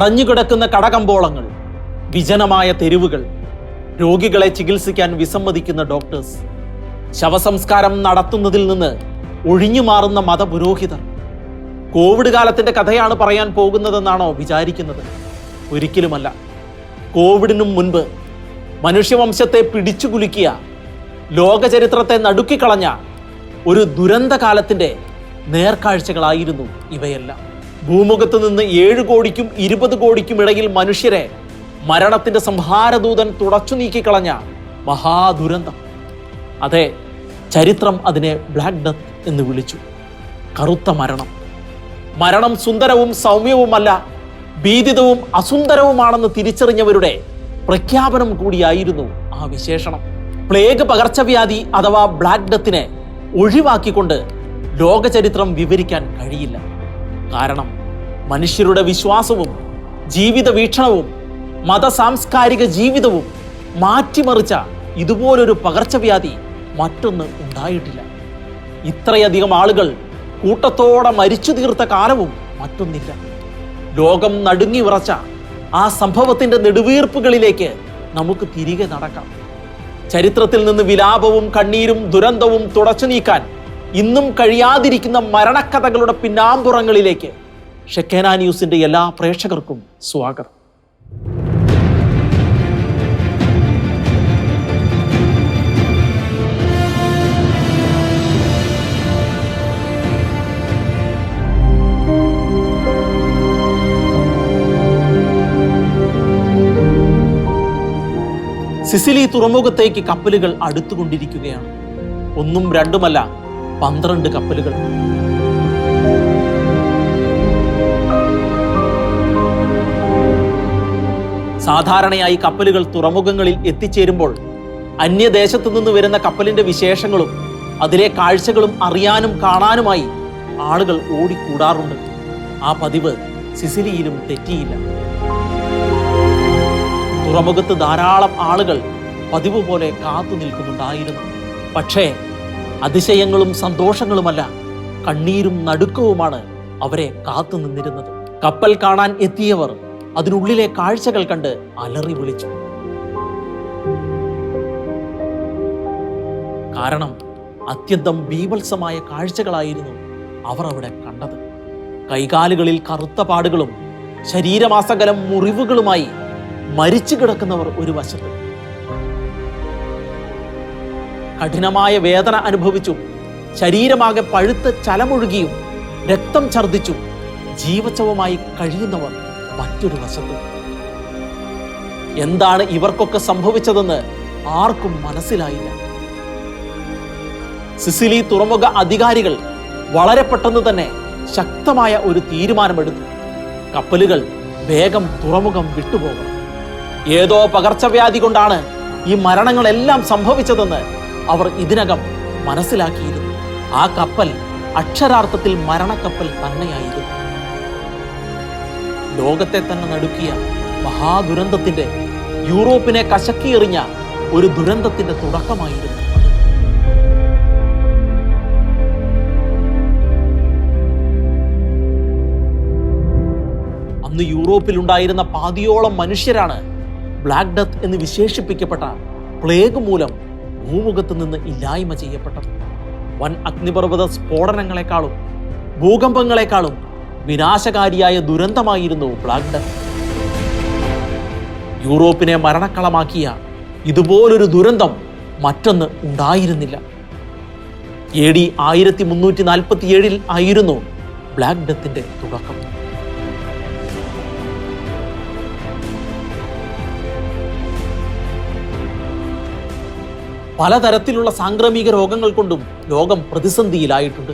അടഞ്ഞുകിടക്കുന്ന കടകമ്പോളങ്ങൾ വിജനമായ തെരുവുകൾ രോഗികളെ ചികിത്സിക്കാൻ വിസമ്മതിക്കുന്ന ഡോക്ടേഴ്സ് ശവസംസ്കാരം നടത്തുന്നതിൽ നിന്ന് ഒഴിഞ്ഞു മാറുന്ന മതപുരോഹിതർ. കോവിഡ് കാലത്തിന്റെ കഥയാണ് പറയാൻ പോകുന്നതെന്നാണോ വിചാരിക്കുന്നത്? ഒരിക്കലുമല്ല. കോവിഡിനും മുൻപ് മനുഷ്യവംശത്തെ പിടിച്ചുകുലുക്കിയ ലോകചരിത്രത്തെ നടുക്കിക്കളഞ്ഞ ഒരു ദുരന്തകാലത്തിന്റെ നേർക്കാഴ്ചകളായിരുന്നു ഇവയെല്ലാം. ഭൂമുഖത്ത് നിന്ന് ഏഴ് കോടിക്കും ഇരുപത് കോടിക്കും ഇടയിൽ മനുഷ്യരെ മരണത്തിന്റെ സംഹാരദൂതൻ തുടച്ചു നീക്കിക്കളഞ്ഞ മഹാദുരന്തം. അതെ ചരിത്രം അതിനെ ബ്ലാക്ക് ഡെത്ത് എന്ന് വിളിച്ചു. കറുത്ത മരണം. മരണം സുന്ദരവും സൗമ്യവുമല്ല ഭീതിതവും അസുന്ദരവുമാണെന്ന് തിരിച്ചറിഞ്ഞവരുടെ പ്രഖ്യാപനം കൂടിയായിരുന്നു ആ വിശേഷണം. പ്ലേഗ് പകർച്ചവ്യാധി അഥവാ ബ്ലാക്ക് ഡെത്തിനെ ഒഴിവാക്കിക്കൊണ്ട് ലോകചരിത്രം വിവരിക്കാൻ കഴിയില്ല. കാരണം മനുഷ്യരുടെ വിശ്വാസവും ജീവിത വീക്ഷണവും മത സാംസ്കാരിക ജീവിതവും മാറ്റിമറിച്ച ഇതുപോലൊരു പകർച്ചവ്യാധി മറ്റൊന്ന് ഉണ്ടായിട്ടില്ല. ഇത്രയധികം ആളുകൾ കൂട്ടത്തോടെ മരിച്ചു തീർത്ത കാലവും മറ്റൊന്നില്ല. ലോകം നടുങ്ങി വിറച്ച ആ സംഭവത്തിന്റെ നെടുവീർപ്പുകളിലേക്ക് നമുക്ക് തിരികെ നടക്കാം. ചരിത്രത്തിൽ നിന്ന് വിലാപവും കണ്ണീരും ദുരന്തവും തുടച്ചു നീക്കാൻ ഇന്നും കഴിയാതിരിക്കുന്ന മരണക്കഥകളുടെ പിന്നാമ്പുറങ്ങളിലേക്ക് ഷെക്കേന ന്യൂസിന്റെ എല്ലാ പ്രേക്ഷകർക്കും സ്വാഗതം. സിസിലി തുറമുഖത്തേക്ക് കപ്പലുകൾ അടുത്തുകൊണ്ടിരിക്കുകയാണ്. ഒന്നും രണ്ടുമല്ല പന്ത്രണ്ട് കപ്പലുകൾ. സാധാരണയായി കപ്പലുകൾ തുറമുഖങ്ങളിൽ എത്തിച്ചേരുമ്പോൾ അന്യദേശത്തു നിന്ന് വരുന്ന കപ്പലിന്റെ വിശേഷങ്ങളും അതിലെ കാഴ്ചകളും അറിയാനും കാണാനുമായി ആളുകൾ ഓടിക്കൂടാറുണ്ട്. ആ പതിവ് സിസിലിയിലും തെറ്റിയില്ല. തുറമുഖത്ത് ധാരാളം ആളുകൾ പതിവ് പോലെ കാത്തു നിൽക്കുന്നുണ്ടായിരുന്നു പക്ഷേ അതിശയങ്ങളും സന്തോഷങ്ങളുമല്ല കണ്ണീരും നടുക്കവുമാണ് അവരെ കാത്തു നിന്നിരുന്നത്. കപ്പൽ കാണാൻ എത്തിയവർ അതിനുള്ളിലെ കാഴ്ചകൾ കണ്ട് അലറി വിളിച്ചു. കാരണം അത്യന്തം ബീഭത്സമായ കാഴ്ചകളായിരുന്നു അവർ അവിടെ കണ്ടത്. കൈകാലുകളിൽ കറുത്ത പാടുകളും ശരീരമാസകലം മുറിവുകളുമായി മരിച്ചു കിടക്കുന്നവർ ഒരു വശത്ത്. കഠിനമായ വേദന അനുഭവിച്ചു. ശരീരമാകെ പഴുത്ത് ചലമൊഴുകിയും രക്തം ഛർദിച്ചു ജീവച്ചവമായി കഴിയുന്നവർ മറ്റൊരു വശത്ത്. എന്താണ് ഇവർക്കൊക്കെ സംഭവിച്ചതെന്ന് ആർക്കും മനസ്സിലായില്ല. സിസിലി തുറമുഖ അധികാരികൾ വളരെ പെട്ടെന്ന് തന്നെ ശക്തമായ ഒരു തീരുമാനമെടുത്തു. കപ്പലുകൾ വേഗം തുറമുഖം വിട്ടുപോകണം. ഏതോ പകർച്ചവ്യാധി കൊണ്ടാണ് ഈ മരണങ്ങളെല്ലാം സംഭവിച്ചതെന്ന് അവർ ഇതിനകം മനസ്സിലാക്കിയിരുന്നു. ആ കപ്പൽ അക്ഷരാർത്ഥത്തിൽ മരണക്കപ്പൽ തന്നെയായിരുന്നു. ലോകത്തെ തന്നെ നടുക്കിയ മഹാദുരന്തത്തിന്റെ യൂറോപ്പിനെ കശക്കിയെറിഞ്ഞ ഒരു ദുരന്തത്തിന്റെ തുടക്കമായിരുന്നു അന്ന് യൂറോപ്പിലുണ്ടായിരുന്ന പാതിയോളം മനുഷ്യരാണ് ബ്ലാക്ക് ഡെത്ത് എന്ന് വിശേഷിപ്പിക്കപ്പെട്ട പ്ലേഗ് മൂലം ഭൂമുഖത്ത് നിന്ന് ഇല്ലായ്മ ചെയ്യപ്പെട്ടത്. വൻ അഗ്നിപർവത സ്ഫോടനങ്ങളെക്കാളും ഭൂകമ്പങ്ങളെക്കാളും വിനാശകാരിയായ ദുരന്തമായിരുന്നു ബ്ലാക്ക് ഡെത്ത് യൂറോപ്പിനെ മരണക്കളമാക്കിയ ഇതുപോലൊരു ദുരന്തം മറ്റൊന്ന് ഉണ്ടായിരുന്നില്ല. എ ഡി ആയിരത്തി മുന്നൂറ്റി നാൽപ്പത്തി ഏഴിൽ ആയിരുന്നു ബ്ലാക്ക് ഡെത്തിന്റെ തുടക്കം. പലതരത്തിലുള്ള സാംക്രമിക രോഗങ്ങൾ കൊണ്ടും ലോകം പ്രതിസന്ധിയിലായിട്ടുണ്ട്.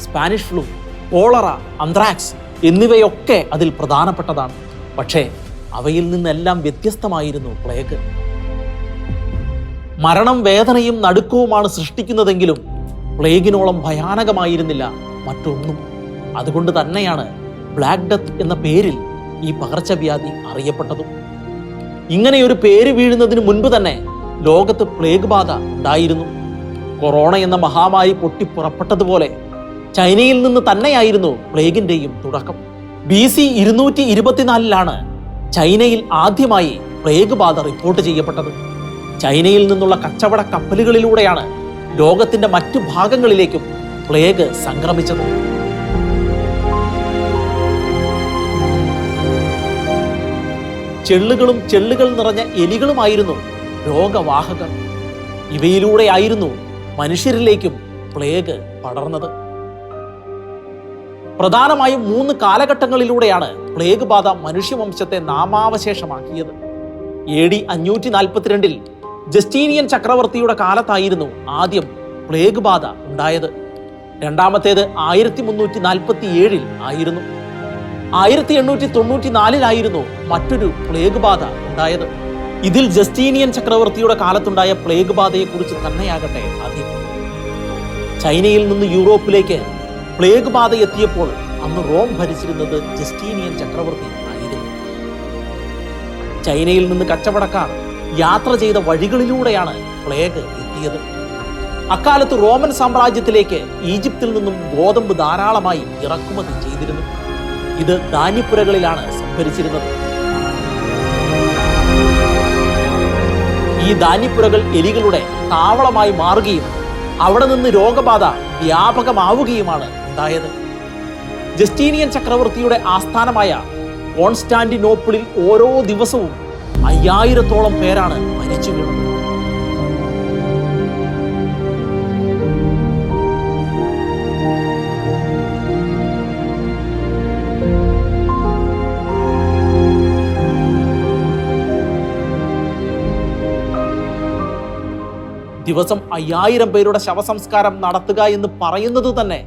സ്പാനിഷ് ഫ്ലൂ കോളറ അന്ത്രാക്സ് എന്നിവയൊക്കെ അതിൽ പ്രധാനപ്പെട്ടതാണ്. പക്ഷേ അവയിൽ നിന്നെല്ലാം വ്യത്യസ്തമായിരുന്നു പ്ലേഗ്. മരണം വേദനയും നടുക്കവുമാണ് സൃഷ്ടിക്കുന്നതെങ്കിലും പ്ലേഗിനോളം ഭയാനകമായിരുന്നില്ല മറ്റൊന്നും. അതുകൊണ്ട് തന്നെയാണ് ബ്ലാക്ക് ഡെത്ത് എന്ന പേരിൽ ഈ പകർച്ചവ്യാധി അറിയപ്പെട്ടതും. ഇങ്ങനെയൊരു പേര് വീഴുന്നതിന് മുൻപ് തന്നെ ലോകത്ത് പ്ലേഗ് ബാധ ഉണ്ടായിരുന്നു. കൊറോണ എന്ന മഹാമാരി പൊട്ടിപ്പുറപ്പെട്ടതുപോലെ ചൈനയിൽ നിന്ന് തന്നെയായിരുന്നു പ്ലേഗിന്റെയും തുടക്കം. ബി സി ഇരുന്നൂറ്റി ഇരുപത്തിനാലിലാണ് ചൈനയിൽ ആദ്യമായി പ്ലേഗ് ബാധ റിപ്പോർട്ട് ചെയ്യപ്പെട്ടത്. ചൈനയിൽ നിന്നുള്ള കച്ചവട കപ്പലുകളിലൂടെയാണ് ലോകത്തിന്റെ മറ്റു ഭാഗങ്ങളിലേക്കും പ്ലേഗ് സംക്രമിച്ചത്. ചെള്ളുകളും ചെള്ളുകൾ നിറഞ്ഞ എലികളുമായിരുന്നു രോഗവാഹകർ. ഇവയിലൂടെയായിരുന്നു മനുഷ്യരിലേക്കും പ്ലേഗ് പടർന്നത്. പ്രധാനമായും മൂന്ന് കാലഘട്ടങ്ങളിലൂടെയാണ് പ്ലേഗ് ബാധ മനുഷ്യവംശത്തെ നാമാവശേഷമാക്കിയത്. എ ഡി അഞ്ഞൂറ്റി നാൽപ്പത്തിരണ്ടിൽ ജസ്റ്റീനിയൻ ചക്രവർത്തിയുടെ കാലത്തായിരുന്നു ആദ്യം പ്ലേഗ് ബാധ ഉണ്ടായത്. രണ്ടാമത്തേത് ആയിരത്തി മുന്നൂറ്റി നാൽപ്പത്തി ഏഴിൽ ആയിരുന്നു. ആയിരത്തി എണ്ണൂറ്റി തൊണ്ണൂറ്റി നാലിലായിരുന്നു മറ്റൊരു പ്ലേഗ് ബാധ ഉണ്ടായത്. ഇതിൽ ജസ്റ്റീനിയൻ ചക്രവർത്തിയുടെ കാലത്തുണ്ടായ പ്ലേഗ് ബാധയെക്കുറിച്ച് തന്നെയാകട്ടെ ആദ്യം ചൈനയിൽ നിന്ന് യൂറോപ്പിലേക്ക് പ്ലേഗ് ബാധ എത്തിയപ്പോൾ അന്ന് റോം ഭരിച്ചിരുന്നത് ജസ്റ്റീനിയൻ ചക്രവർത്തി ആയിരുന്നു. ചൈനയിൽ നിന്ന് കച്ചവടക്കാർ യാത്ര ചെയ്ത വഴികളിലൂടെയാണ് പ്ലേഗ് എത്തിയത്. അക്കാലത്ത് റോമൻ സാമ്രാജ്യത്തിലേക്ക് ഈജിപ്തിൽ നിന്നും ഗോതമ്പ് ധാരാളമായി ഇറക്കുമതി ചെയ്തിരുന്നു. ഇത് ധാന്യപ്പുരകളിലാണ് സംഭരിച്ചിരുന്നത്. ഈ ധാന്യപ്പുരകൾ എലികളുടെ താവളമായി മാറുകയും അവിടെ നിന്ന് രോഗബാധ വ്യാപകമാവുകയുമാണ് ഉണ്ടായത്. ജസ്റ്റീനിയൻ ചക്രവർത്തിയുടെ ആസ്ഥാനമായ കോൺസ്റ്റാന്റിനോപ്പിളിൽ ഓരോ ദിവസവും അയ്യായിരത്തോളം പേരാണ് മരിച്ചു വീണത്. ദിവസം അയ്യായിരം പേരുടെ ശവസംസ്കാരം നടത്തുക എന്ന് പറയുന്നത് തന്നെ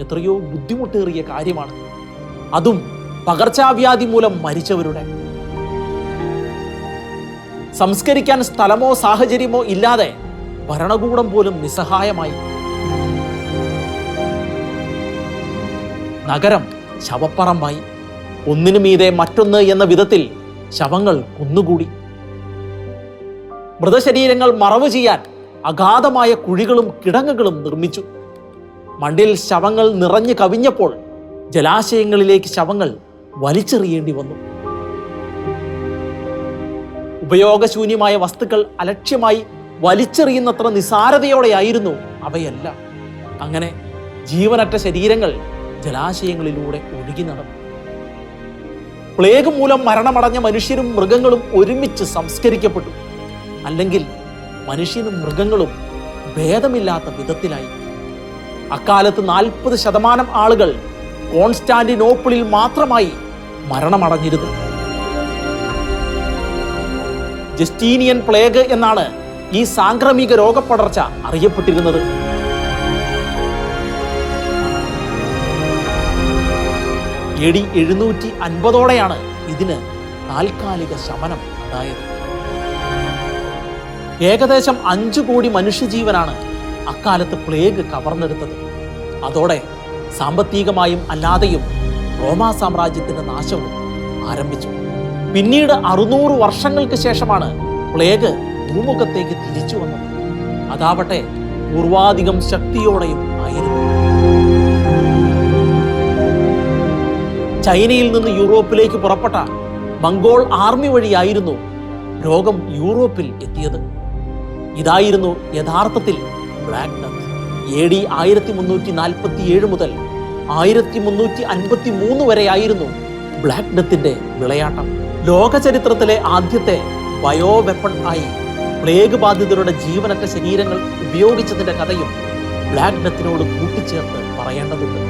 എത്രയോ ബുദ്ധിമുട്ടേറിയ കാര്യമാണ്. അതും പകർച്ചാവ്യാധി മൂലം മരിച്ചവരുടെ. സംസ്കരിക്കാൻ സ്ഥലമോ സാഹചര്യമോ ഇല്ലാതെ ഭരണകൂടം പോലും നിസ്സഹായമായി. നഗരം ശവപ്പറമ്പായി. ഒന്നിനു മീതെ മറ്റൊന്ന് എന്ന വിധത്തിൽ ശവങ്ങൾ കുന്നുകൂടി മൃതശരീരങ്ങൾ മറവ് ചെയ്യാൻ അഗാധമായ കുഴികളും കിടങ്ങുകളും നിർമ്മിച്ചു. മണ്ണിൽ ശവങ്ങൾ നിറഞ്ഞു കവിഞ്ഞപ്പോൾ ജലാശയങ്ങളിലേക്ക് ശവങ്ങൾ വലിച്ചെറിയേണ്ടി വന്നു. ഉപയോഗശൂന്യമായ വസ്തുക്കൾ അലക്ഷ്യമായി വലിച്ചെറിയുന്നത്ര നിസാരതയോടെയായിരുന്നു അവയെല്ലാം. അങ്ങനെ ജീവനറ്റ ശരീരങ്ങൾ ജലാശയങ്ങളിലൂടെ ഒഴുകി നടന്നു. പ്ലേഗ് മൂലം മരണമടഞ്ഞ മനുഷ്യരും മൃഗങ്ങളും ഒരുമിച്ച് സംസ്കരിക്കപ്പെട്ടു. അല്ലെങ്കിൽ മനുഷ്യനും മൃഗങ്ങളും ഭേദമില്ലാത്ത വിധത്തിലായി. അക്കാലത്ത് നാൽപ്പത് ശതമാനം ആളുകൾ കോൺസ്റ്റാന്റിനോപ്പിളിൽ മാത്രമായി മരണമടഞ്ഞിരുന്നു. ജസ്റ്റീനിയൻ പ്ലേഗ് എന്നാണ് ഈ സാംക്രമിക രോഗപ്പടർച്ച അറിയപ്പെട്ടിരുന്നത്. എഴുന്നൂറ്റി അൻപതോടെയാണ് ഇതിന് താൽക്കാലിക ശമനം ഉണ്ടായത്. ഏകദേശം അഞ്ചു കോടി മനുഷ്യജീവനാണ് അക്കാലത്ത് പ്ലേഗ് കവർന്നെടുത്തത്. അതോടെ സാമ്പത്തികമായും അല്ലാതെയും റോമാ സാമ്രാജ്യത്തിന്റെ നാശവും ആരംഭിച്ചു. പിന്നീട് അറുന്നൂറ് വർഷങ്ങൾക്ക് ശേഷമാണ് പ്ലേഗ് ഭൂമുഖത്തേക്ക് തിരിച്ചു വന്നത്. അതാവട്ടെ പൂർവാധികം ശക്തിയോടെയും ആയിരുന്നു. ചൈനയിൽ നിന്ന് യൂറോപ്പിലേക്ക് പുറപ്പെട്ട മംഗോൾ ആർമി വഴിയായിരുന്നു രോഗം യൂറോപ്പിൽ എത്തിയത്. ഇതായിരുന്നു യഥാർത്ഥത്തിൽ ബ്ലാക്ക് ഡെത്ത് എ ഡി ആയിരത്തി മുന്നൂറ്റി നാൽപ്പത്തി ഏഴ് മുതൽ ആയിരത്തി മുന്നൂറ്റി അൻപത്തി മൂന്ന് വരെയായിരുന്നു ബ്ലാക്ക് ഡെത്തിന്റെ വിളയാട്ടം. ലോക ചരിത്രത്തിലെ ആദ്യത്തെ ബയോ വെപ്പൺ ആയി പ്ലേഗ് ബാധിതരുടെ ജീവനറ്റ ശരീരങ്ങൾ ഉപയോഗിച്ചതിന്റെ കഥയും ബ്ലാക്ക് ഡെത്തിനോട് കൂട്ടിച്ചേർത്ത് പറയേണ്ടതുണ്ട്.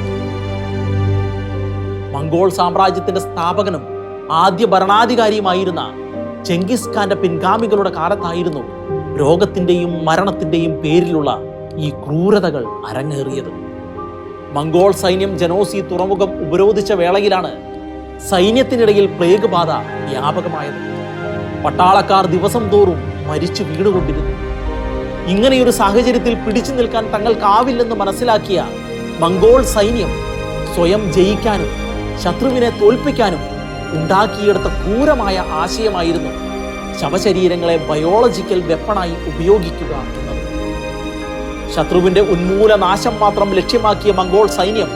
മംഗോൾ സാമ്രാജ്യത്തിന്റെ സ്ഥാപകനും ആദ്യ ഭരണാധികാരിയുമായിരുന്ന ചെങ്കിസ് ഖാന്റെ പിൻഗാമികളുടെ കാലത്തായിരുന്നു രോഗത്തിന്റെയും മരണത്തിന്റെയും പേരിലുള്ള ഈ ക്രൂരതകൾ അരങ്ങേറിയത്. മംഗോൾ സൈന്യം ജനോസി തുറമുഖം ഉപരോധിച്ച വേളയിലാണ് സൈന്യത്തിനിടയിൽ പ്ലേഗ് ബാധ വ്യാപകമായത്. പട്ടാളക്കാർ ദിവസം തോറും മരിച്ചു വീണുകൊണ്ടിരുന്നു. ഇങ്ങനെയൊരു സാഹചര്യത്തിൽ പിടിച്ചു നിൽക്കാൻ തങ്ങൾക്കാവില്ലെന്ന് മനസ്സിലാക്കിയ മംഗോൾ സൈന്യം സ്വയം ജയിക്കാനും ശത്രുവിനെ തോൽപ്പിക്കാനും ഉണ്ടാക്കിയെടുത്ത ക്രൂരമായ ആശയമായിരുന്നു ശവശരീരങ്ങളെ ബയോളജിക്കൽ വെപ്പണായി ഉപയോഗിക്കുക എന്നത്. ശത്രുവിന്റെ ഉന്മൂലനാശം മാത്രം ലക്ഷ്യമാക്കിയ മംഗോൾ സൈന്യം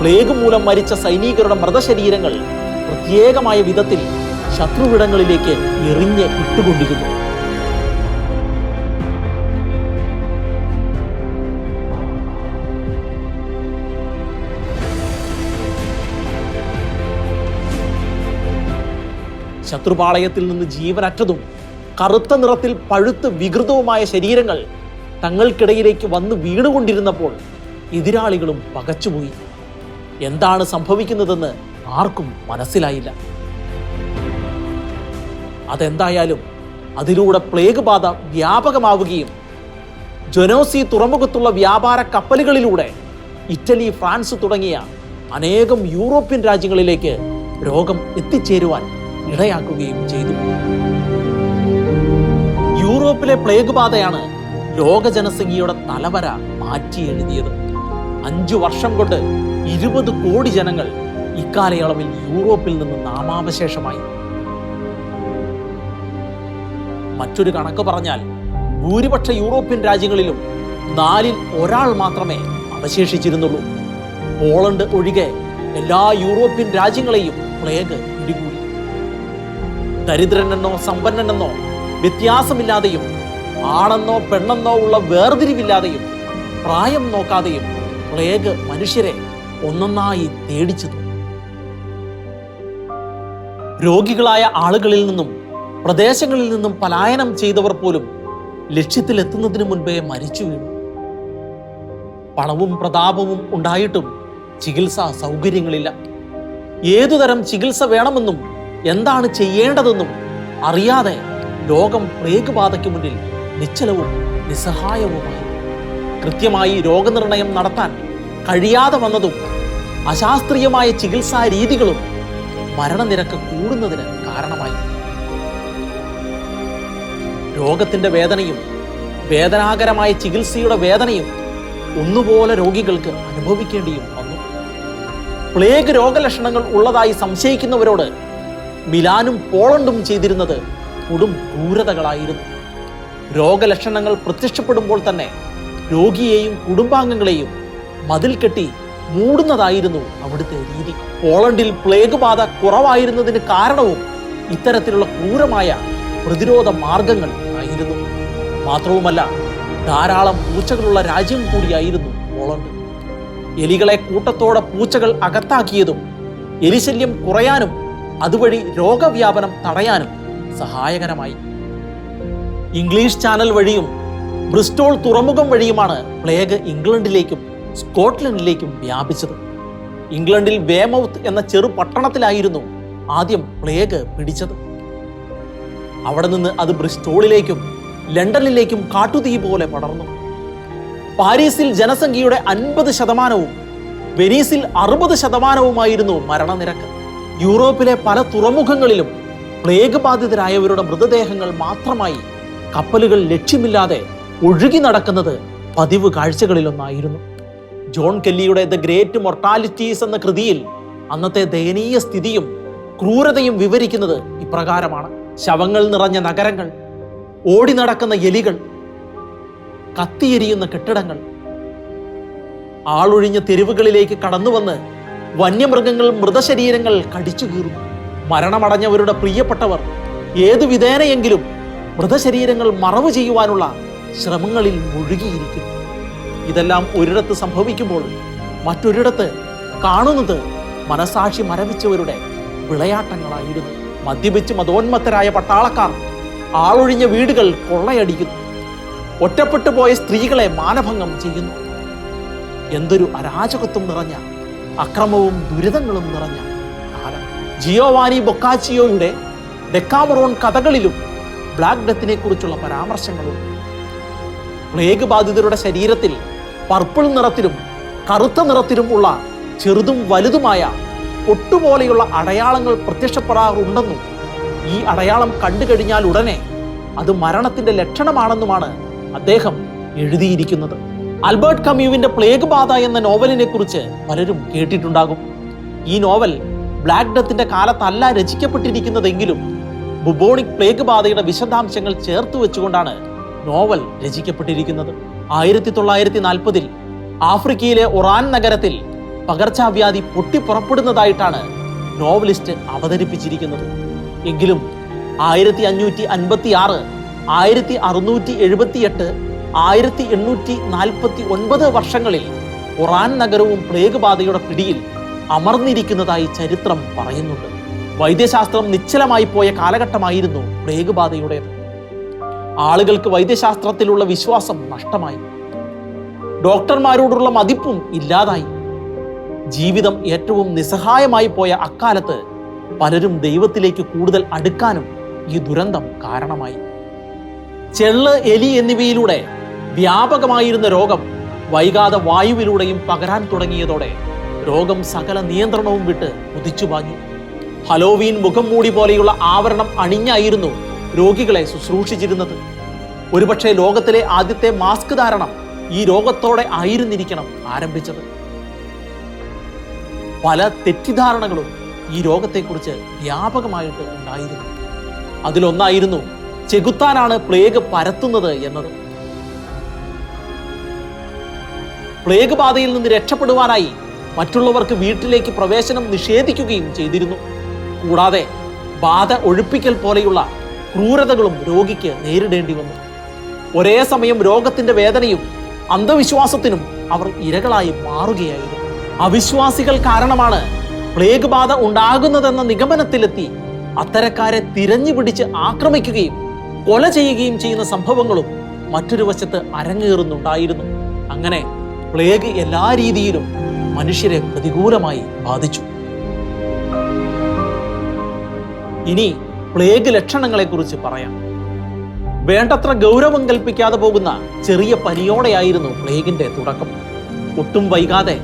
പ്ലേഗ് മൂലം മരിച്ച സൈനികരുടെ മൃതശരീരങ്ങൾ പ്രത്യേകമായ വിധത്തിൽ ശത്രുവിടങ്ങളിലേക്ക് എറിഞ്ഞ് ഇട്ടുകൊണ്ടിരുന്നു. ശത്രുപാളയത്തിൽ നിന്ന് ജീവനറ്റതും കറുത്ത നിറത്തിൽ പഴുത്ത് വികൃതവുമായ ശരീരങ്ങൾ തങ്ങൾക്കിടയിലേക്ക് വന്ന് വീണുകൊണ്ടിരുന്നപ്പോൾ എതിരാളികളും പകച്ചുപോയി. എന്താണ് സംഭവിക്കുന്നതെന്ന് ആർക്കും മനസ്സിലായില്ല. അതെന്തായാലും അതിലൂടെ പ്ലേഗ് ബാധ വ്യാപകമാവുകയും ജൊനോസി തുറമുഖത്തുള്ള വ്യാപാര കപ്പലുകളിലൂടെ ഇറ്റലി ഫ്രാൻസ് തുടങ്ങിയ അനേകം യൂറോപ്യൻ രാജ്യങ്ങളിലേക്ക് രോഗം എത്തിച്ചേരുവാൻ ഇടയാക്കുകയും ചെയ്തു. യൂറോപ്പിലെ പ്ലേഗ് ബാധയാണ് ലോക ജനസംഖ്യയുടെ തലവര മാറ്റി എഴുതിയത്. അഞ്ചു വർഷം കൊണ്ട് ഇരുപത് കോടി ജനങ്ങൾ ഇക്കാലയളവിൽ യൂറോപ്പിൽ നിന്ന് നാമാവശേഷമായി. മറ്റൊരു കണക്ക് പറഞ്ഞാൽ ഭൂരിപക്ഷ യൂറോപ്യൻ രാജ്യങ്ങളിലും നാലിൽ ഒരാൾ മാത്രമേ അവശേഷിച്ചിരുന്നുള്ളൂ. പോളണ്ട് ഒഴികെ എല്ലാ യൂറോപ്യൻ രാജ്യങ്ങളെയും പ്ലേഗ് പിടികൂടി. ദരിദ്രനെന്നോ സമ്പന്നനെന്നോ വ്യത്യാസമില്ലാതെയും ആണെന്നോ പെണ്ണെന്നോ ഉള്ള വേർതിരിവില്ലാതെയും പ്രായം നോക്കാതെയും പ്ലേഗ് മനുഷ്യരെ ഒന്നൊന്നായി തേടിച്ചു രോഗികളായ ആളുകളിൽ നിന്നും പ്രദേശങ്ങളിൽ നിന്നും പലായനം ചെയ്തവർ പോലും ലക്ഷ്യത്തിലെത്തുന്നതിന് മുൻപേ മരിച്ചു വീണു. പണവും പ്രതാപവും ഉണ്ടായിട്ടും ചികിത്സാ സൗകര്യങ്ങളില്ല. ഏതുതരം ചികിത്സ വേണമെന്നും എന്താണ് ചെയ്യേണ്ടതെന്നും അറിയാതെ രോഗം പ്ലേഗ് ബാധയ്ക്ക് മുന്നിൽ നിശ്ചലവും നിസ്സഹായവുമായി. കൃത്യമായി രോഗനിർണയം നടത്താൻ കഴിയാതെ വന്നതും അശാസ്ത്രീയമായ ചികിത്സാ രീതികളും മരണനിരക്ക് കൂടുന്നതിന് കാരണമായി. രോഗത്തിന്റെ വേദനയും വേദനാകരമായ ചികിത്സയുടെ വേദനയും ഒന്നുപോലെ രോഗികൾക്ക് അനുഭവിക്കേണ്ടിയും വന്നു. പ്ലേഗ് രോഗലക്ഷണങ്ങൾ ഉള്ളതായി സംശയിക്കുന്നവരോട് മിലാനും പോളണ്ടും ചെയ്തിരുന്നത് കൊടും ക്രൂരതകളായിരുന്നു. രോഗലക്ഷണങ്ങൾ പ്രത്യക്ഷപ്പെടുമ്പോൾ തന്നെ രോഗിയെയും കുടുംബാംഗങ്ങളെയും മതിൽ കെട്ടി മൂടുന്നതായിരുന്നു അവിടുത്തെ രീതി. പോളണ്ടിൽ പ്ലേഗ് ബാധ കുറവായിരുന്നതിന് കാരണവും ഇത്തരത്തിലുള്ള ക്രൂരമായ പ്രതിരോധ മാർഗങ്ങൾ ആയിരുന്നു. മാത്രവുമല്ല ധാരാളം പൂച്ചകളുള്ള രാജ്യം കൂടിയായിരുന്നു പോളണ്ട്. എലികളെ കൂട്ടത്തോടെ പൂച്ചകൾ അകത്താക്കിയതും എലിശല്യം കുറയാനും അതുവഴി രോഗവ്യാപനം തടയാനും സഹായകരമായി. ഇംഗ്ലീഷ് ചാനൽ വഴിയും ബ്രിസ്റ്റോൾ തുറമുഖം വഴിയുമാണ് പ്ലേഗ് ഇംഗ്ലണ്ടിലേക്കും സ്കോട്ട്ലൻഡിലേക്കും വ്യാപിച്ചത്. ഇംഗ്ലണ്ടിൽ വേമൌത്ത് എന്ന ചെറു പട്ടണത്തിലായിരുന്നു ആദ്യം പ്ലേഗ് പിടിച്ചത്. അവിടെ നിന്ന് അത് ബ്രിസ്റ്റോളിലേക്കും ലണ്ടനിലേക്കും കാട്ടുതീ പോലെ പടർന്നു. പാരീസിൽ ജനസംഖ്യയുടെ അൻപത് ശതമാനവും വെനീസിൽ അറുപത് ശതമാനവുമായിരുന്നു മരണനിരക്ക്. യൂറോപ്പിലെ പല തുറമുഖങ്ങളിലും പ്ലേഗ് ബാധിതരായവരുടെ മൃതദേഹങ്ങൾ മാത്രമായി കപ്പലുകൾ ലക്ഷ്യമില്ലാതെ ഒഴുകി നടക്കുന്നത് പതിവ് കാഴ്ചകളിലൊന്നായിരുന്നു. ജോൺ കെല്ലിയുടെ ദ ഗ്രേറ്റ് മൊർട്ടാലിറ്റീസ് എന്ന കൃതിയിൽ അന്നത്തെ ദയനീയ സ്ഥിതിയും ക്രൂരതയും വിവരിക്കുന്നത് ഇപ്രകാരമാണ്. ശവങ്ങൾ നിറഞ്ഞ നഗരങ്ങൾ ഓടി നടക്കുന്ന എലികൾ കത്തിയെരിയുന്ന കെട്ടിടങ്ങൾ ആളൊഴിഞ്ഞ തെരുവുകളിലേക്ക് കടന്നുവന്ന് വന്യമൃഗങ്ങൾ മൃതശരീരങ്ങൾ കടിച്ചു കീറുന്നു മരണമടഞ്ഞവരുടെ പ്രിയപ്പെട്ടവർ ഏതു വിധേനയെങ്കിലും മൃതശരീരങ്ങൾ മറവ് ചെയ്യുവാനുള്ള ശ്രമങ്ങളിൽ മുഴുകിയിരിക്കുന്നു. ഇതെല്ലാം ഒരിടത്ത് സംഭവിക്കുമ്പോൾ മറ്റൊരിടത്ത് കാണുന്നത് മനസാക്ഷി മരവിച്ചവരുടെ വിളയാട്ടങ്ങളായിരുന്നു. മദ്യപിച്ച് മതോന്മത്തരായ പട്ടാളക്കാർ ആളൊഴിഞ്ഞ വീടുകൾ കൊള്ളയടിക്കുന്നു. ഒറ്റപ്പെട്ടു പോയ സ്ത്രീകളെ മാനഭംഗം ചെയ്യുന്നു. എന്തൊരു അരാജകത്വം നിറഞ്ഞ അക്രമവും ദുരിതങ്ങളും നിറഞ്ഞ കാലം. ജിയോവാനി ബൊക്കാച്ചിയോയുടെ ഡെക്കാമറോൺ കഥകളിലും ബ്ലാക്ക് ഡെത്തിനെ കുറിച്ചുള്ള പരാമർശങ്ങളും പ്ലേഗ് ബാധിതരുടെ ശരീരത്തിൽ പർപ്പിൾ നിറത്തിലും കറുത്ത നിറത്തിലും ഉള്ള ചെറുതും വലുതുമായ ഒട്ടുപോലെയുള്ള അടയാളങ്ങൾ പ്രത്യക്ഷപ്പെടാറുണ്ടെന്നും ഈ അടയാളം കണ്ടു കഴിഞ്ഞാൽ ഉടനെ അത് മരണത്തിന്റെ ലക്ഷണമാണെന്നുമാണ് അദ്ദേഹം എഴുതിയിരിക്കുന്നത്. ആൽബർട്ട് കമ്യൂവിന്റെ പ്ലേഗ് ബാധ എന്ന നോവലിനെ കുറിച്ച് പലരും കേട്ടിട്ടുണ്ടാകും. ഈ നോവൽ ബ്ലാക്ക് ഡെത്തിന്റെ കാലത്തല്ല രചിക്കപ്പെട്ടിരിക്കുന്നതെങ്കിലും ബുബോണിക് പ്ലേഗ് ബാധയുടെ വിശദാംശങ്ങൾ ചേർത്ത് വെച്ചുകൊണ്ടാണ് നോവൽ രചിക്കപ്പെട്ടിരിക്കുന്നത്. ആയിരത്തി തൊള്ളായിരത്തി നാൽപ്പതിൽ ആഫ്രിക്കയിലെ ഒറാൻ നഗരത്തിൽ പകർച്ചവ്യാധി പൊട്ടിപ്പുറപ്പെടുന്നതായിട്ടാണ് നോവലിസ്റ്റ് അവതരിപ്പിച്ചിരിക്കുന്നത്. എങ്കിലും ആയിരത്തി അഞ്ഞൂറ്റി അൻപത്തി ആറ് ആയിരത്തി അറുന്നൂറ്റി എഴുപത്തിയെട്ട് ആയിരത്തി എണ്ണൂറ്റി നാൽപ്പത്തി ഒൻപത് വർഷങ്ങളിൽ ഖുറാൻ നഗരവും പ്ലേഗ് ബാധയുടെ പിടിയിൽ അമർന്നിരിക്കുന്നതായി ചരിത്രം പറയുന്നുണ്ട്. വൈദ്യശാസ്ത്രം നിശ്ചലമായി പോയ കാലഘട്ടമായിരുന്നു പ്ലേഗ് ആളുകൾക്ക് വൈദ്യശാസ്ത്രത്തിലുള്ള വിശ്വാസം നഷ്ടമായി. ഡോക്ടർമാരോടുള്ള മതിപ്പും ഇല്ലാതായി. ജീവിതം ഏറ്റവും നിസ്സഹായമായി പോയ അക്കാലത്ത് പലരും ദൈവത്തിലേക്ക് കൂടുതൽ അടുക്കാനും ഈ ദുരന്തം കാരണമായി. ചെള്ള് എലി എന്നിവയിലൂടെ വ്യാപകമായിരുന്ന രോഗം വൈകാതെ വായുവിലൂടെയും പകരാൻ തുടങ്ങിയതോടെ രോഗം സകല നിയന്ത്രണവും വിട്ട് കുതിച്ചുപാഞ്ഞു ഹലോവീൻ മുഖം മൂടി പോലെയുള്ള ആവരണം അണിഞ്ഞായിരുന്നു രോഗികളെ ശുശ്രൂഷിച്ചിരുന്നത്. ഒരുപക്ഷെ ലോകത്തിലെ ആദ്യത്തെ മാസ്ക് ധാരണം ഈ രോഗത്തോടെ ആയിരുന്നിരിക്കണം ആരംഭിച്ചത്. പല തെറ്റിദ്ധാരണകളും ഈ രോഗത്തെക്കുറിച്ച് വ്യാപകമായിട്ട് ഉണ്ടായിരുന്നു. അതിലൊന്നായിരുന്നു ചെകുത്താനാണ് പ്ലേഗ് പരത്തുന്നത് എന്നത്. പ്ലേഗ് ബാധയിൽ നിന്ന് രക്ഷപ്പെടുവാനായി മറ്റുള്ളവർക്ക് വീട്ടിലേക്ക് പ്രവേശനം നിഷേധിക്കുകയും ചെയ്തിരുന്നു. കൂടാതെ ബാധ ഒഴിപ്പിക്കൽ പോലെയുള്ള ക്രൂരതകളും രോഗിക്ക് നേരിടേണ്ടി വന്നു. ഒരേ സമയം രോഗത്തിന്റെ വേദനയും അന്ധവിശ്വാസത്തിനും അവർ ഇരകളായി മാറുകയായിരുന്നു. അവിശ്വാസികൾ കാരണമാണ് പ്ലേഗ് ബാധ ഉണ്ടാകുന്നതെന്ന നിഗമനത്തിലെത്തി അത്തരക്കാരെ തിരഞ്ഞു പിടിച്ച് ആക്രമിക്കുകയും കൊല ചെയ്യുകയും ചെയ്യുന്ന സംഭവങ്ങളും മറ്റൊരു വശത്ത് അരങ്ങേറുന്നുണ്ടായിരുന്നു. അങ്ങനെ പ്ലേഗ് എല്ലാ രീതിയിലും മനുഷ്യരെ പ്രതികൂലമായി ബാധിച്ചു. ഇനി പ്ലേഗ് ലക്ഷണങ്ങളെക്കുറിച്ച് പറയാം. വേണ്ടത്ര ഗൗരവം കൽപ്പിക്കാതെ പോകുന്ന ചെറിയ പനിയോടെയായിരുന്നു പ്ലേഗിന്റെ തുടക്കം. ഒട്ടും വൈകാതെ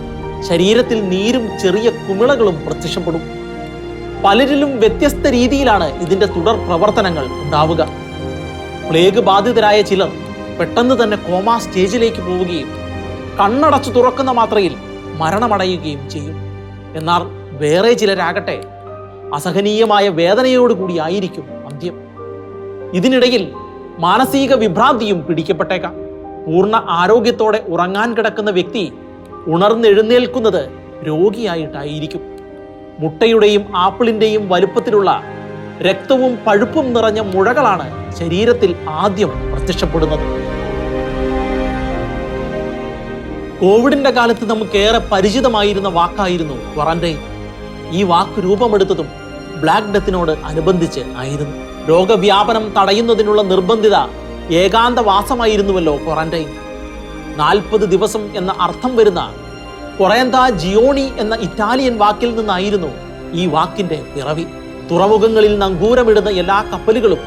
ശരീരത്തിൽ നീരും ചെറിയ കുമിളകളും പ്രത്യക്ഷപ്പെടും. പലരിലും വ്യത്യസ്ത രീതിയിലാണ് ഇതിന്റെ തുടർ പ്രവർത്തനങ്ങൾ ഉണ്ടാവുക. പ്ലേഗ് ബാധിതരായ ചിലർ പെട്ടെന്ന് തന്നെ കോമാ സ്റ്റേജിലേക്ക് പോവുകയും കണ്ണടച്ച് തുറക്കുന്ന മാത്രയിൽ മരണമടയുകയും ചെയ്യും. എന്നാൽ വേറെ ചിലരാകട്ടെ അസഹനീയമായ വേദനയോടുകൂടി ആയിരിക്കും അന്ത്യം. ഇതിനിടയിൽ മാനസിക വിഭ്രാന്തിയും പിടിക്കപ്പെട്ടേക്കാം. പൂർണ ആരോഗ്യത്തോടെ ഉറങ്ങാൻ കിടക്കുന്ന വ്യക്തി ഉണർന്നെഴുന്നേൽക്കുന്നത് രോഗിയായിട്ടായിരിക്കും. മുട്ടയുടെയും ആപ്പിളിന്റെയും വലുപ്പത്തിലുള്ള രക്തവും പഴുപ്പും നിറഞ്ഞ മുഴകളാണ് ശരീരത്തിൽ ആദ്യം പ്രത്യക്ഷപ്പെടുന്നത്. കോവിഡിന്റെ കാലത്ത് നമുക്കേറെ പരിചിതമായിരുന്ന വാക്കായിരുന്നു ക്വാറന്റൈൻ. ഈ വാക്ക് രൂപമെടുത്തതും ബ്ലാക്ക് ഡെത്തിനോട് അനുബന്ധിച്ച് ആയിരുന്നു. രോഗവ്യാപനം തടയുന്നതിനുള്ള നിർബന്ധിത ഏകാന്തവാസമായിരുന്നുവല്ലോ ക്വാറന്റൈൻ. നാൽപ്പത് ദിവസം എന്ന അർത്ഥം വരുന്ന കൊറേന്ത ജിയോണി എന്ന ഇറ്റാലിയൻ വാക്കിൽ നിന്നായിരുന്നു ഈ വാക്കിന്റെ പിറവി. തുറമുഖങ്ങളിൽ നങ്കൂരമിടുന്ന എല്ലാ കപ്പലുകളും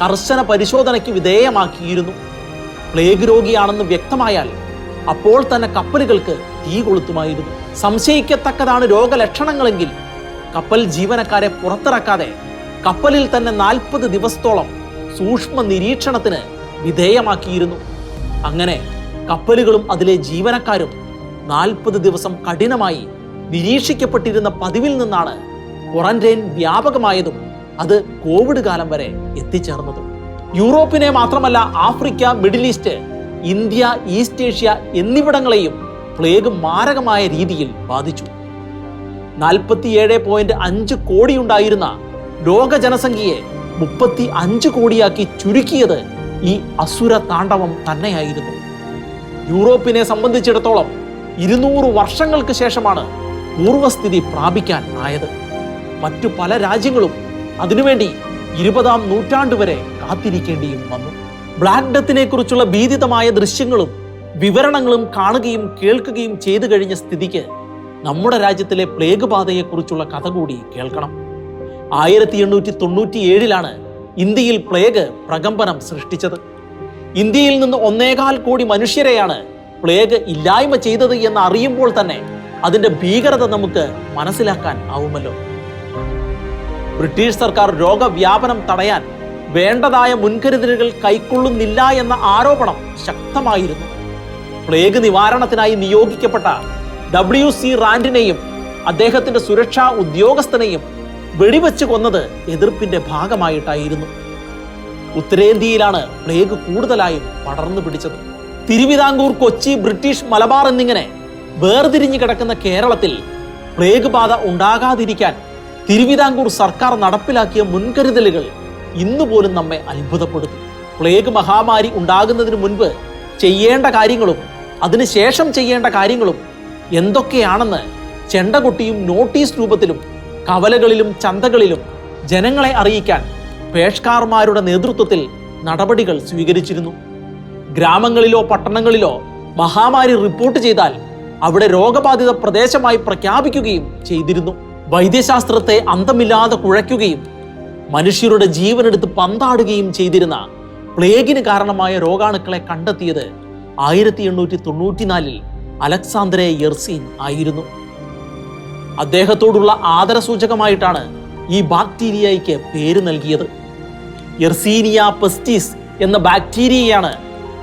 കർശന പരിശോധനയ്ക്ക് വിധേയമാക്കിയിരുന്നു. പ്ലേഗ് രോഗിയാണെന്ന് വ്യക്തമായാൽ അപ്പോൾ തന്നെ കപ്പലുകൾക്ക് തീ കൊളുത്തുമായിരുന്നു. സംശയിക്കത്തക്കതാണ് രോഗലക്ഷണങ്ങളെങ്കിൽ കപ്പൽ ജീവനക്കാരെ പുറത്തിറക്കാതെ കപ്പലിൽ തന്നെ നാൽപ്പത് ദിവസത്തോളം സൂക്ഷ്മ നിരീക്ഷണത്തിന് വിധേയമാക്കിയിരുന്നു. അങ്ങനെ കപ്പലുകളും അതിലെ ജീവനക്കാരും നാൽപ്പത് ദിവസം കഠിനമായി നിരീക്ഷിക്കപ്പെട്ടിരുന്ന പതിവിൽ നിന്നാണ് ക്വാറന്റൈൻ വ്യാപകമായതും അത് കോവിഡ് കാലം വരെ എത്തിച്ചേർന്നതും. യൂറോപ്പിനെ മാത്രമല്ല Africa middle east India east Asia എന്നിവിടങ്ങളെയും plague മാരകമായ രീതിയിൽ ബാധിച്ചു. നാൽപ്പത്തിയേഴ് പോയിന്റ് അഞ്ച് കോടിയുണ്ടായിരുന്ന ലോക ജനസംഖ്യയെ മുപ്പത്തി അഞ്ച് കോടിയാക്കി ചുരുക്കിയത് ഈ അസുര താണ്ഡവം തന്നെയായിരുന്നു. യൂറോപ്പിനെ സംബന്ധിച്ചിടത്തോളം ഇരുന്നൂറ് വർഷങ്ങൾക്ക് ശേഷമാണ് പൂർവസ്ഥിതി പ്രാപിക്കാൻ ആയത്. മറ്റു പല രാജ്യങ്ങളും അതിനുവേണ്ടി ഇരുപതാം നൂറ്റാണ്ട് വരെ കാത്തിരിക്കേണ്ടിയും വന്നു. ബ്ലാക്ക് ഡെത്തിനെ കുറിച്ചുള്ള ഭീതിതമായ ദൃശ്യങ്ങളും വിവരണങ്ങളും കാണുകയും കേൾക്കുകയും ചെയ്തു കഴിഞ്ഞ സ്ഥിതിക്ക് നമ്മുടെ രാജ്യത്തിലെ പ്ലേഗ് ബാധയെക്കുറിച്ചുള്ള കഥ കൂടി കേൾക്കണം. ആയിരത്തി എണ്ണൂറ്റി തൊണ്ണൂറ്റി ഏഴിലാണ് ഇന്ത്യയിൽ പ്ലേഗ് പ്രകമ്പനം സൃഷ്ടിച്ചത്. ഇന്ത്യയിൽ നിന്ന് ഒന്നേകാൽ കോടി മനുഷ്യരെയാണ് പ്ലേഗ് ഇല്ലായ്മ ചെയ്തത് എന്ന് അറിയുമ്പോൾ തന്നെ അതിന്റെ ഭീകരത നമുക്ക് മനസ്സിലാക്കാൻ ആവുമല്ലോ. ബ്രിട്ടീഷ് സർക്കാർ രോഗവ്യാപനം തടയാൻ വേണ്ടതായ മുൻകരുതലുകൾ കൈക്കൊള്ളുന്നില്ല എന്ന ആരോപണം ശക്തമായിരുന്നു. പ്ലേഗ് നിവാരണത്തിനായി നിയോഗിക്കപ്പെട്ട ഡബ്ല്യു സി റാൻഡിനെയും അദ്ദേഹത്തിന്റെ സുരക്ഷാ ഉദ്യോഗസ്ഥനെയും വെടിവെച്ച് കൊന്നത് എതിർപ്പിന്റെ ഭാഗമായിട്ടായിരുന്നു. ഉത്തരേന്ത്യയിലാണ് പ്ലേഗ് കൂടുതലായും പടർന്നു പിടിച്ചത്. തിരുവിതാംകൂർ കൊച്ചി ബ്രിട്ടീഷ് മലബാർ എന്നിങ്ങനെ വേർതിരിഞ്ഞു കിടക്കുന്ന കേരളത്തിൽ പ്ലേഗ് ബാധ ഉണ്ടാകാതിരിക്കാൻ തിരുവിതാംകൂർ സർക്കാർ നടപ്പിലാക്കിയ മുൻകരുതലുകൾ ഇന്നുപോലും നമ്മെ അത്ഭുതപ്പെടുത്തും. പ്ലേഗ് മഹാമാരി ഉണ്ടാകുന്നതിന് മുൻപ് ചെയ്യേണ്ട കാര്യങ്ങളും അതിനുശേഷം ചെയ്യേണ്ട കാര്യങ്ങളും എന്തൊക്കെയാണെന്ന് ചെണ്ടകൊട്ടിയും നോട്ടീസ് രൂപത്തിലും കവലകളിലും ചന്തകളിലും ജനങ്ങളെ അറിയിക്കാൻ പേഷ്കാർമാരുടെ നേതൃത്വത്തിൽ നടപടികൾ സ്വീകരിച്ചിരുന്നു. ഗ്രാമങ്ങളിലോ പട്ടണങ്ങളിലോ മഹാമാരി റിപ്പോർട്ട് ചെയ്താൽ അവിടെ രോഗബാധിത പ്രദേശമായി പ്രഖ്യാപിക്കുകയും ചെയ്തിരുന്നു. വൈദ്യശാസ്ത്രത്തെ അന്തമില്ലാതെ കുഴയ്ക്കുകയും മനുഷ്യരുടെ ജീവനെടുത്ത് പന്താടുകയും ചെയ്തിരുന്ന പ്ലേഗിന് കാരണമായ രോഗാണുക്കളെ കണ്ടെത്തിയത് ആയിരത്തി എണ്ണൂറ്റി തൊണ്ണൂറ്റിനാലിൽ അലക്സാന്ദ്രെ യെർസീൻ ആയിരുന്നു. അദ്ദേഹത്തോടുള്ള ആദരസൂചകമായിട്ടാണ് ഈ ബാക്ടീരിയയ്ക്ക് പേര് നൽകിയത്. യെർസീനിയ പെസ്റ്റിസ് എന്ന ബാക്ടീരിയയാണ്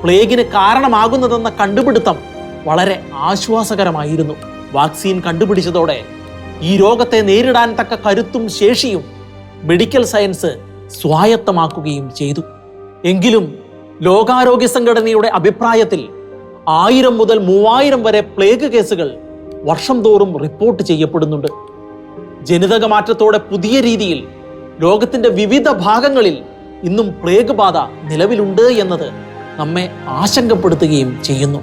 പ്ലേഗിന് കാരണമാകുന്നതെന്ന കണ്ടുപിടുത്തം വളരെ ആശ്വാസകരമായിരുന്നു. വാക്സിൻ കണ്ടുപിടിച്ചതോടെ ഈ രോഗത്തെ നേരിടാൻ തക്ക കരുത്തും ശേഷിയും മെഡിക്കൽ സയൻസ് സ്വായത്തമാക്കുകയും ചെയ്തു. എങ്കിലും ലോകാരോഗ്യ സംഘടനയുടെ അഭിപ്രായത്തിൽ ആയിരം മുതൽ മൂവായിരം വരെ പ്ലേഗ് കേസുകൾ വർഷം തോറും റിപ്പോർട്ട് ചെയ്യപ്പെടുന്നുണ്ട്. ജനിതക മാറ്റത്തോടെ പുതിയ രീതിയിൽ ലോകത്തിന്റെ വിവിധ ഭാഗങ്ങളിൽ ഇന്നും പ്ലേഗ് ബാധ നിലവിലുണ്ട് എന്നത് നമ്മെ ആശങ്കപ്പെടുത്തുകയും ചെയ്യുന്നു.